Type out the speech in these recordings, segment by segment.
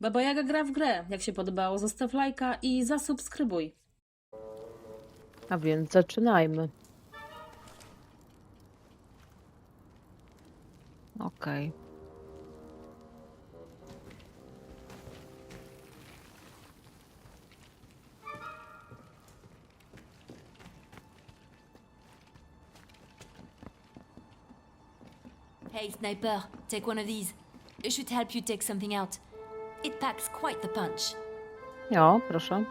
Baba Jaga gra w grę. Jak się podobało, zostaw lajka i zasubskrybuj. A więc zaczynajmy. Okej. Hey, sniper, take one of these. It should help you take something out. It packs quite the punch. O, proszę.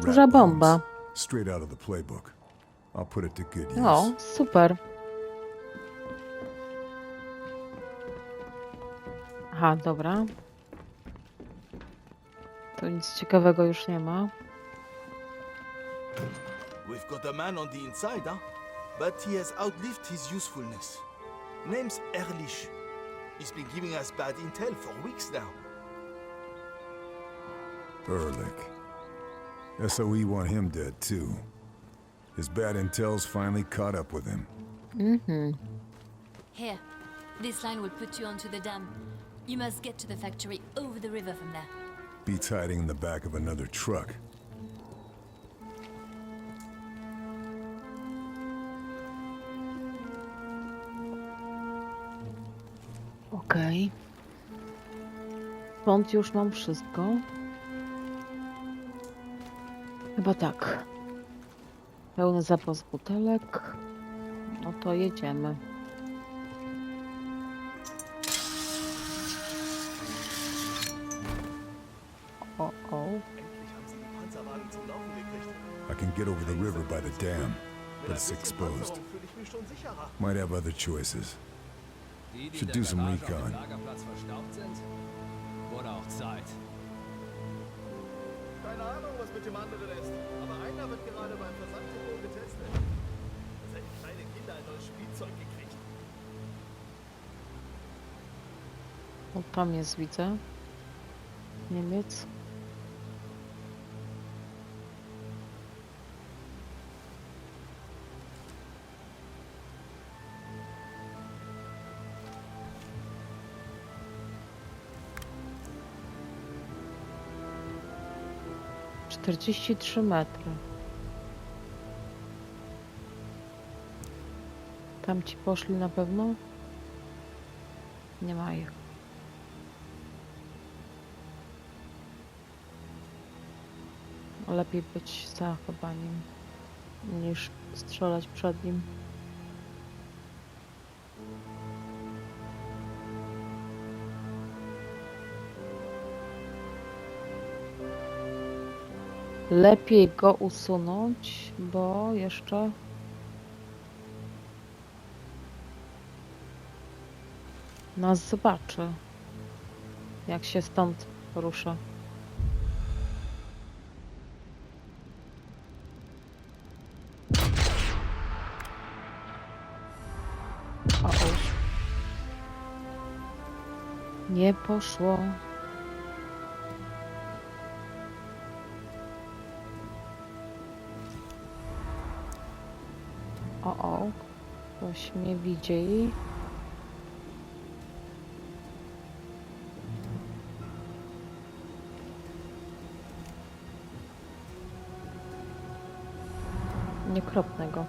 Duża bomba. Straight out of the playbook. I'll put it to good use. O, super. Aha, dobra. Tu nic ciekawego już nie ma. We've got a man on the inside, huh? But he has outlived his usefulness. Name's Erlich. He's been giving us bad intel for weeks now. Ehrlich. SOE want him dead too. His bad intel's finally caught up with him. Mm-hmm. Here, this line will put you onto the dam. You must get to the factory over the river from there. Beats hiding in the back of another truck. Okej. Stąd już mam wszystko. Chyba tak. Pełny zapas butelek. No to jedziemy. O, o. I can get over the river by the dam, but it's exposed. Might have other choices. Die, die Should der do some recon. Lagerplatz verstaubt sind? Wurde auch Zeit. Keine Ahnung, was mit dem anderen ist. Aber einer wird gerade beim Versandbüro getestet. Als hätten kleine Kinder ein neues Spielzeug gekriegt. O, tam jest, widzę. Niemiec. Czterdzieści trzy metry. Tam ci poszli na pewno? Nie ma ich. Lepiej być za chyba niż strzelać przed nim. Lepiej go usunąć, bo jeszcze nas zobaczy, jak się stąd rusza. O. Nie poszło. O, o. Ktoś mnie widzi. Nie kropnę go.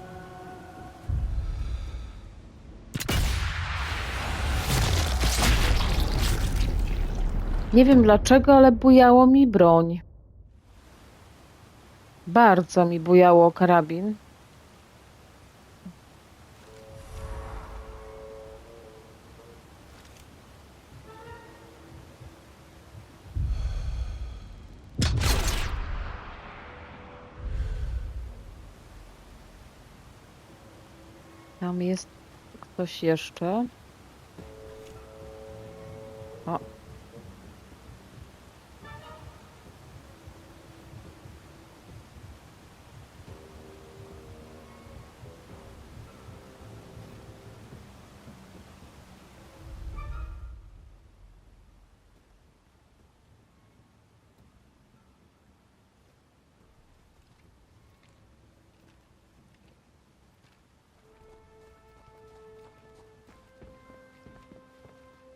Nie wiem dlaczego, ale bujało mi broń. Bardzo mi bujało karabin. Ktoś jeszcze. O,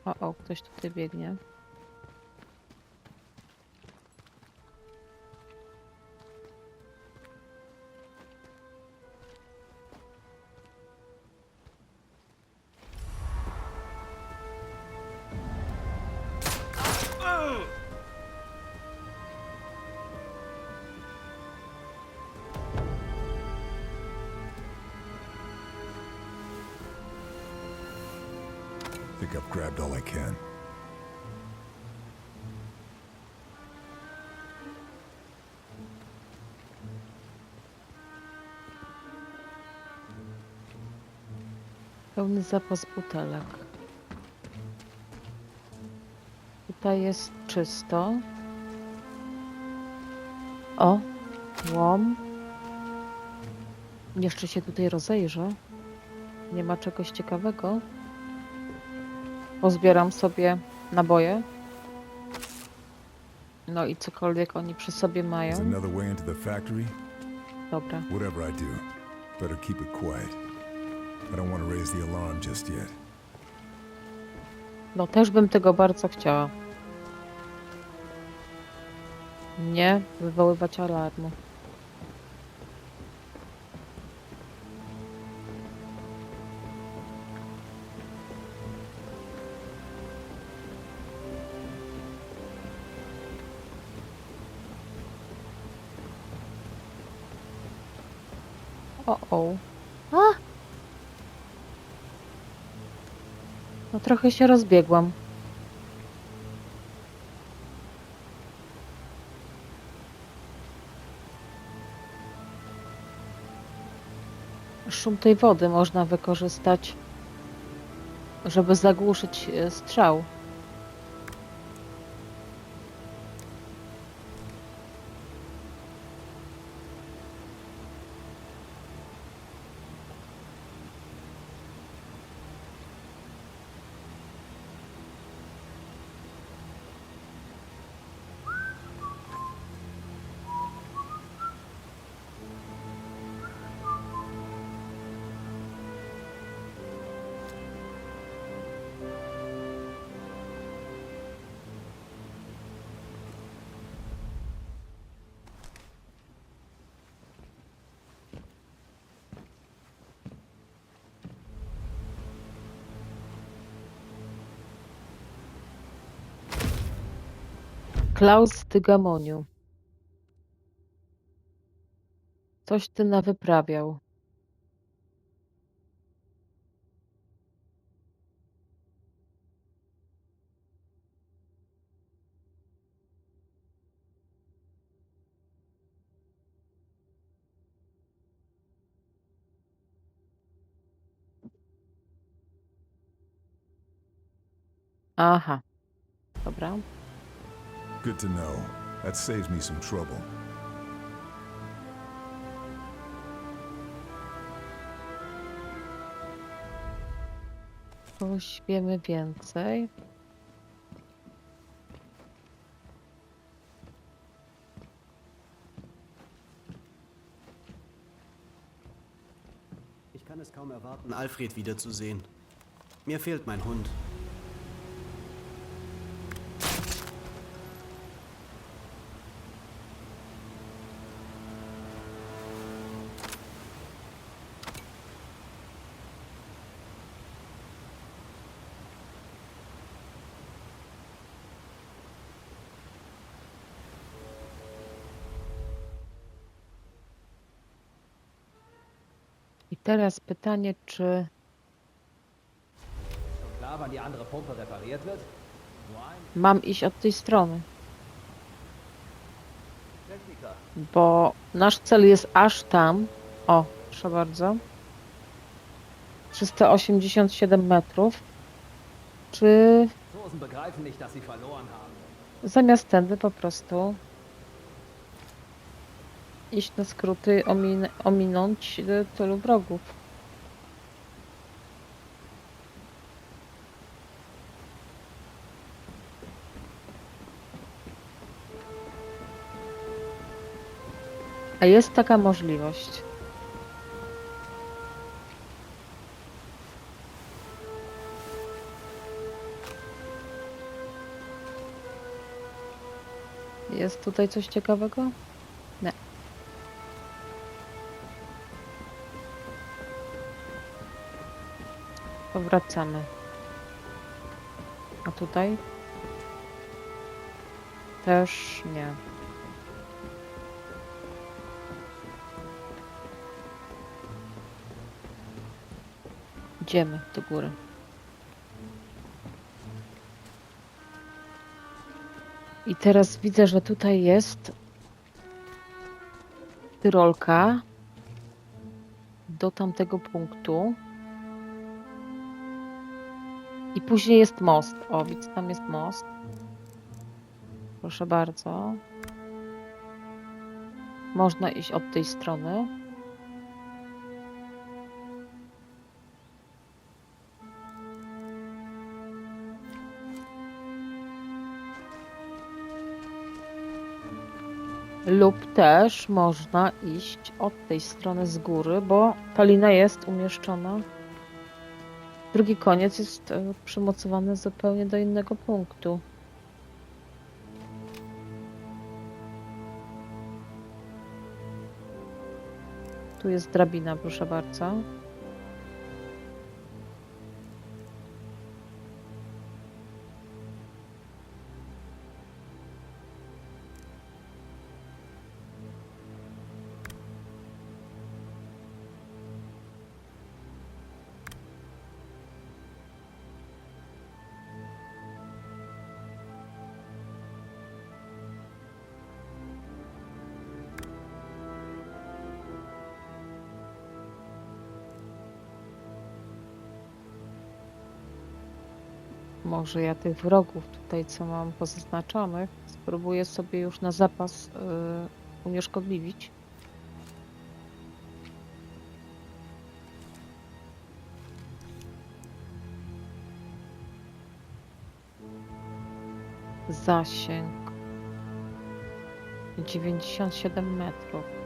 O, o, ktoś tutaj biegnie. Think I've grabbed all I can. Pełny zapas butelek. Tutaj jest czysto. O, łom. Jeszcze się tutaj rozejrzę. Nie ma czegoś ciekawego. Pozbieram sobie naboje. No i cokolwiek oni przy sobie mają. another way into the factory? Dobra. Whatever I do, better keep it quiet. I don't want to raise the alarm just yet. No też bym tego bardzo chciała. Nie wywoływać alarmu. A! No trochę się rozbiegłam. Szum tej wody można wykorzystać, żeby zagłuszyć e, strzał. Klaus Tygamoniu. Coś ty nawyprawiał. Aha. Dobra. Good to know. That saves me some trouble. Coś wiemy więcej. Ich kann es kaum erwarten, Alfred wiederzusehen. Mir fehlt mein Hund. Teraz pytanie, czy Schon klar, wann die andere Pumpe repariert wird? Nur ein mam iść od tej strony? Techniker. Bo nasz cel jest aż tam. O, proszę bardzo. 387 metrów. Czy Franzosen begreifen nicht, dass sie verloren haben. zamiast tędy po prostu iść na skróty, omin ominąć tylu wrogów? A jest taka możliwość. Jest tutaj coś ciekawego? to wracamy. A tutaj? Też nie. Idziemy do góry. I teraz widzę, że tutaj jest tyrolka do tamtego punktu. I później jest most. O, widzę, tam jest most. Proszę bardzo. Można iść od tej strony. Lub też można iść od tej strony z góry, bo ta lina jest umieszczona. Drugi koniec jest e, przymocowany zupełnie do innego punktu. Tu jest drabina, proszę bardzo. Może ja tych wrogów tutaj, co mam pozaznaczonych, spróbuję sobie już na zapas yy, unieszkodliwić. Zasięg 97 metrów.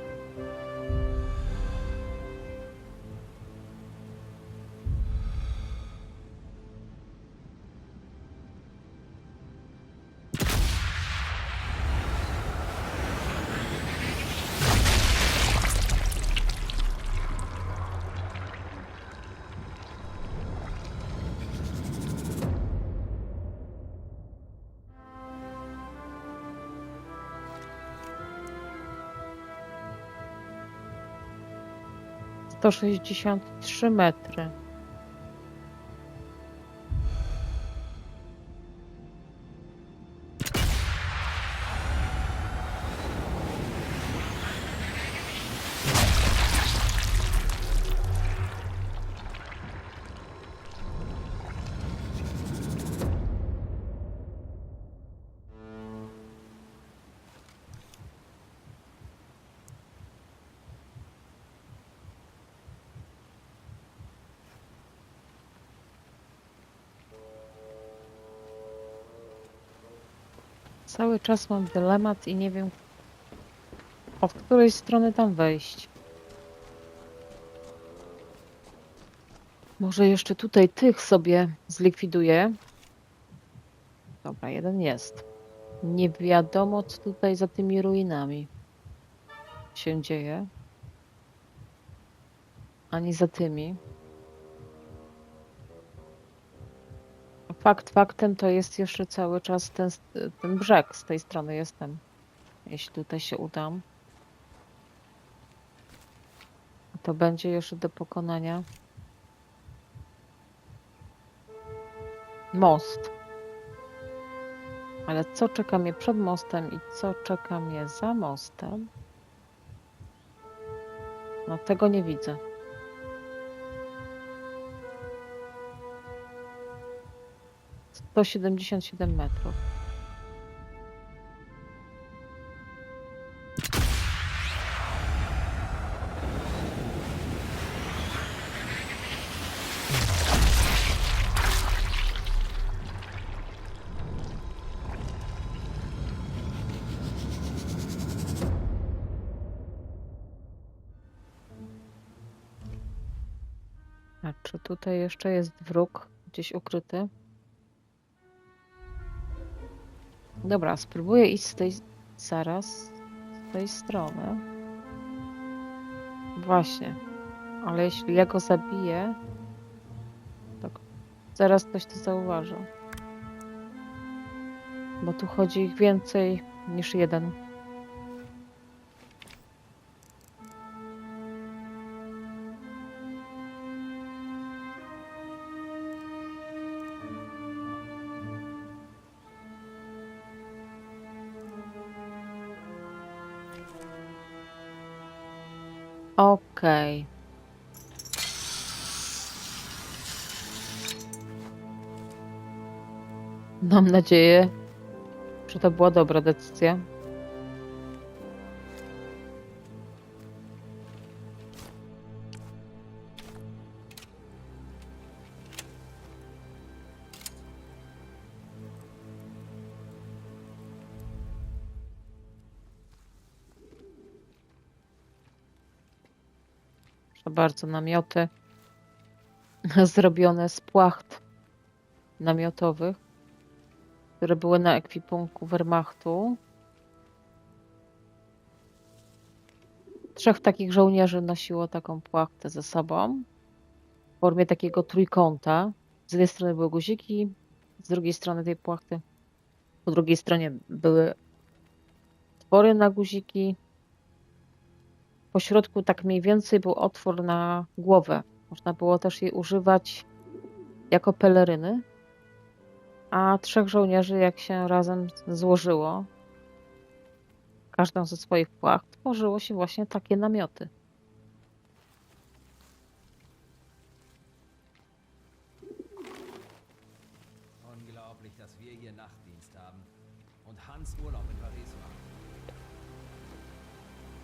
Sto sześćdziesiąt trzy metry. Cały czas mam dylemat i nie wiem, od której strony tam wejść. Może jeszcze tutaj tych sobie zlikwiduję. Dobra, jeden jest. Nie wiadomo, co tutaj za tymi ruinami się dzieje. Ani za tymi. Fakt faktem to jest jeszcze cały czas ten, ten brzeg. Z tej strony jestem. Jeśli tutaj się udam. To będzie jeszcze do pokonania. Most. Ale co czeka mnie przed mostem i co czeka mnie za mostem? No tego nie widzę. Sto siedemdziesiąt siedem metrów. A czy tutaj jeszcze jest wróg gdzieś ukryty? Dobra, spróbuję iść z tej zaraz z tej strony. Właśnie. Ale jeśli ja go zabiję, to zaraz ktoś to zauważy. Bo tu chodzi ich więcej niż jeden. Okej. Mam nadzieję, że to była dobra decyzja. Proszę bardzo, namioty zrobione z płacht namiotowych, które były na ekwipunku Wehrmachtu. Trzech takich żołnierzy nosiło taką płachtę ze sobą w formie takiego trójkąta. Z jednej strony były guziki, z drugiej strony tej płachty. Po drugiej stronie były otwory na guziki. Po środku tak mniej więcej był otwór na głowę. Można było też jej używać jako peleryny. A trzech żołnierzy, jak się razem złożyło, każdą ze swoich płacht, tworzyło się właśnie takie namioty.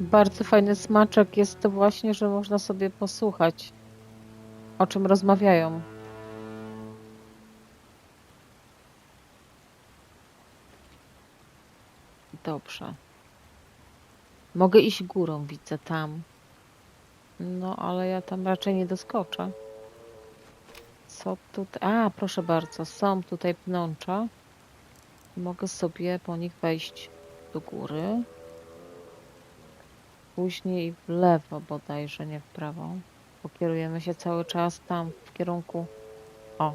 Bardzo fajny smaczek jest to właśnie, że można sobie posłuchać, o czym rozmawiają. Dobrze. Mogę iść górą, widzę tam. No, ale ja tam raczej nie doskoczę. Co tutaj? A, proszę bardzo, są tutaj pnącza. Mogę sobie po nich wejść do góry. Później w lewo bodajże, nie w prawo. Pokierujemy się cały czas tam w kierunku. O.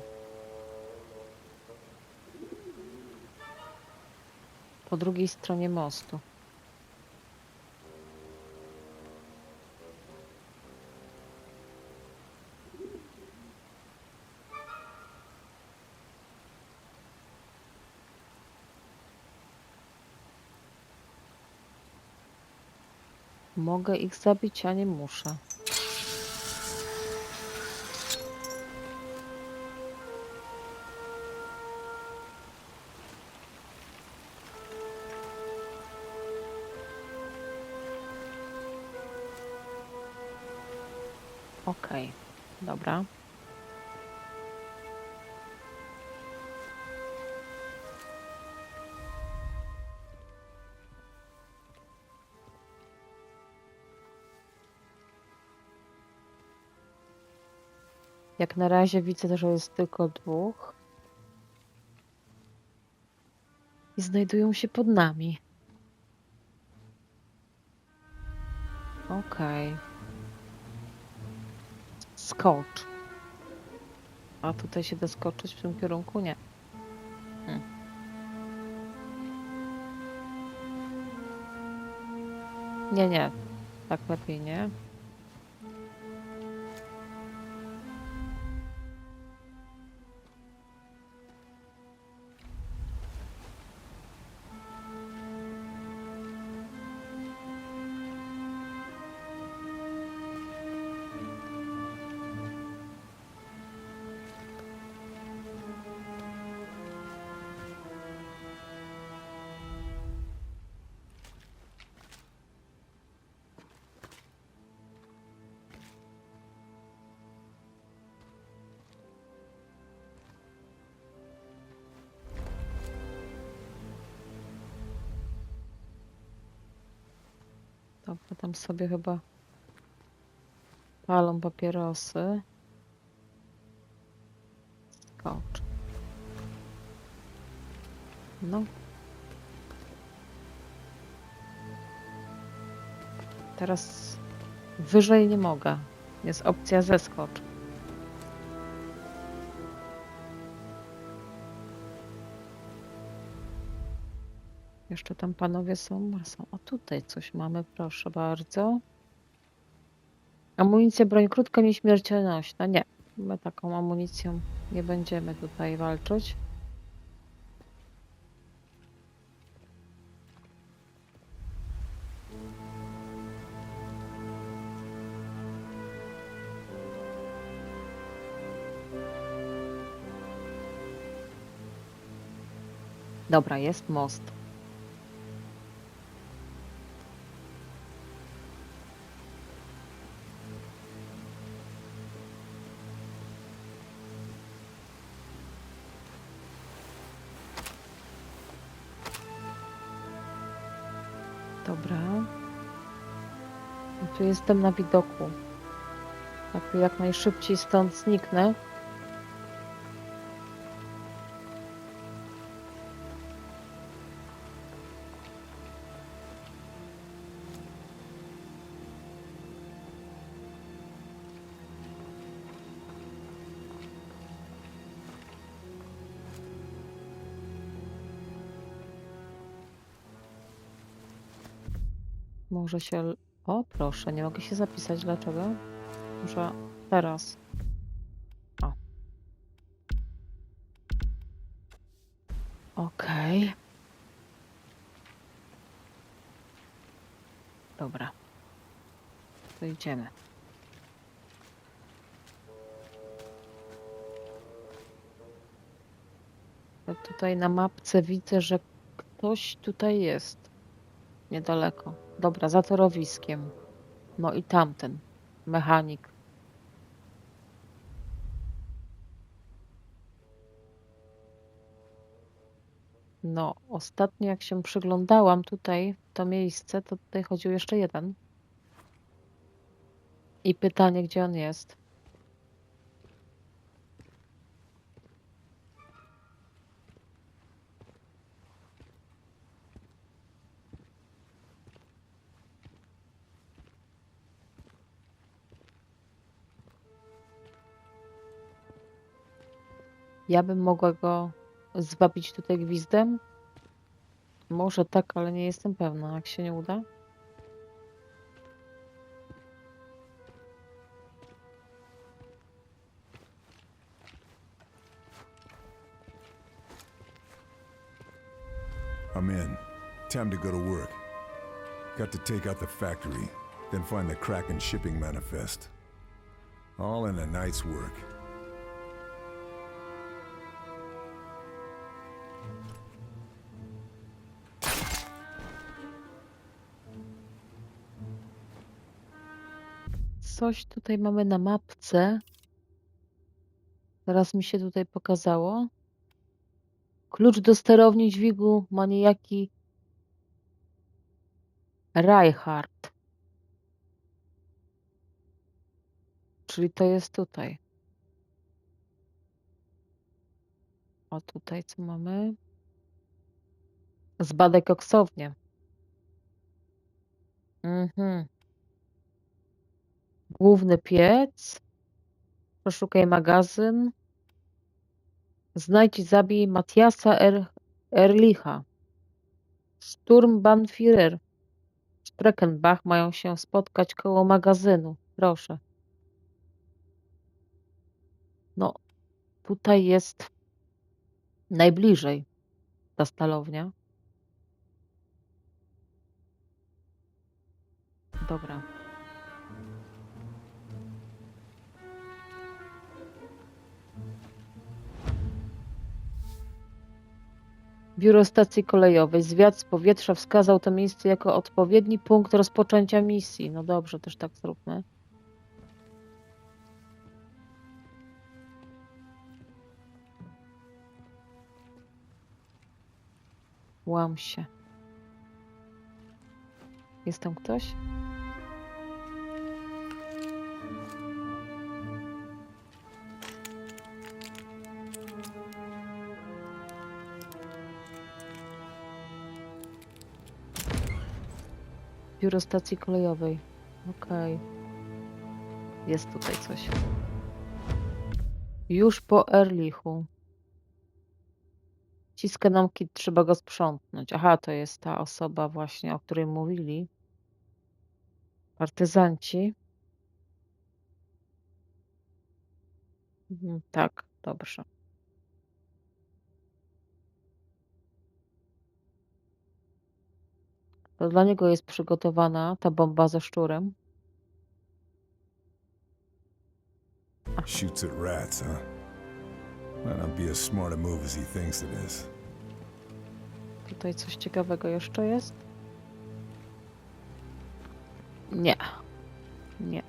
Po drugiej stronie mostu. Mogę ich zabić, a nie muszę. Okej, dobra. Jak na razie widzę, że jest tylko dwóch. I znajdują się pod nami. Okej. Skocz. A tutaj się doskoczyć w tym kierunku? Nie. Hmm. Nie, nie. Tak lepiej nie. Tam sobie chyba palą papierosy. Skocz. No. Teraz Wyżej nie mogę. Jest opcja zeskocz. Jeszcze tam panowie są. są. O tutaj coś mamy, proszę bardzo. Amunicja, broń krótka, nieśmiertelnościna. Nie, my taką amunicją nie będziemy tutaj walczyć. Dobra, jest most. Dobra. Tu jestem na widoku. Tak jak najszybciej stąd zniknę. Może się. O, proszę, nie mogę się zapisać. Dlaczego? Może teraz. O. Okej. Dobra. To idziemy. Tutaj na mapce widzę, że ktoś tutaj jest. Niedaleko. Dobra, za torowiskiem. No i tamten. Mechanik. No, ostatnio jak się przyglądałam tutaj, w to miejsce, to tutaj chodził jeszcze jeden. I pytanie, gdzie on jest? Ja bym mogła go zwabić tutaj gwizdem? Może tak, ale nie jestem pewna. Jak się nie uda? I'm in. Time to go to work. Got to take out the factory, then find the Kraken shipping manifest. All in a night's work. Coś tutaj mamy na mapce. Teraz mi się tutaj pokazało. Klucz do sterowni dźwigu ma niejaki Reichardt. Czyli to jest tutaj. O, tutaj co mamy? Zbadaj koksownię. Mhm. Główny piec. Przeszukaj magazyn. Znajdź i zabij Matthiasa er Erlicha. Sturmbannführer. Streckenbach mają się spotkać koło magazynu. Proszę. No, tutaj jest najbliżej ta stalownia. Dobra. Biuro Stacji Kolejowej. Zwiad z powietrza wskazał to miejsce jako odpowiedni punkt rozpoczęcia misji. No dobrze, też tak zróbmy. Łam się. Jest tam ktoś? Biuro stacji kolejowej. Okej. jest tutaj coś. Już po Erlichu. Ciskę nam kit, trzeba go sprzątnąć. Aha, to jest ta osoba właśnie, o której mówili. Partyzanci. Mhm, tak, dobrze. To dla niego jest przygotowana ta bomba ze szczurem. Shoots at rats, huh? Might not be as smart a move as he thinks it is. Tutaj coś ciekawego jeszcze jest? Nie. Nie.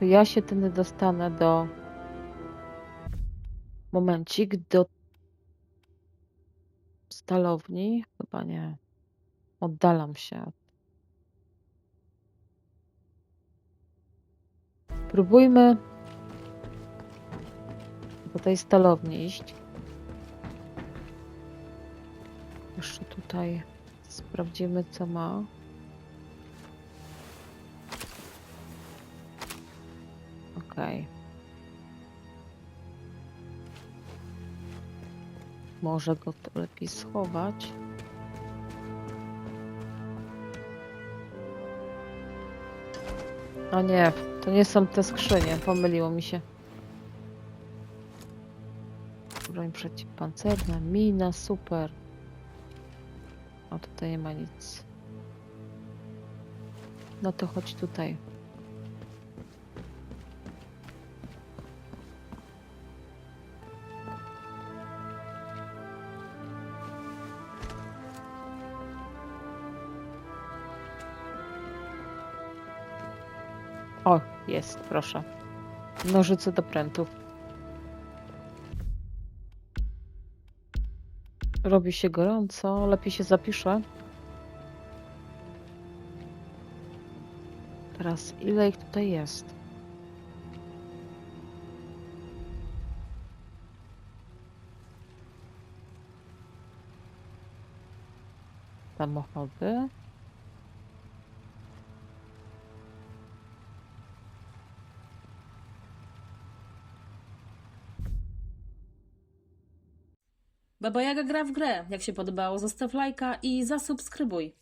To Ja się tędy dostanę do momencik do stalowni. Chyba nie. Oddalam się. Spróbujmy do tej stalowni iść. Jeszcze tutaj sprawdzimy, co ma. Okej. Może go lepiej schować. A nie, to nie są te skrzynie, pomyliło mi się. Broń przeciwpancerna, mina, super. A tutaj nie ma nic. No to chodź tutaj. O, jest, proszę. Nożyce do prętów. Robi się gorąco, lepiej się zapiszę. Teraz, ile ich tutaj jest? Samochody. Baba Jaga gra w grę. Jak się podobało, zostaw lajka i zasubskrybuj.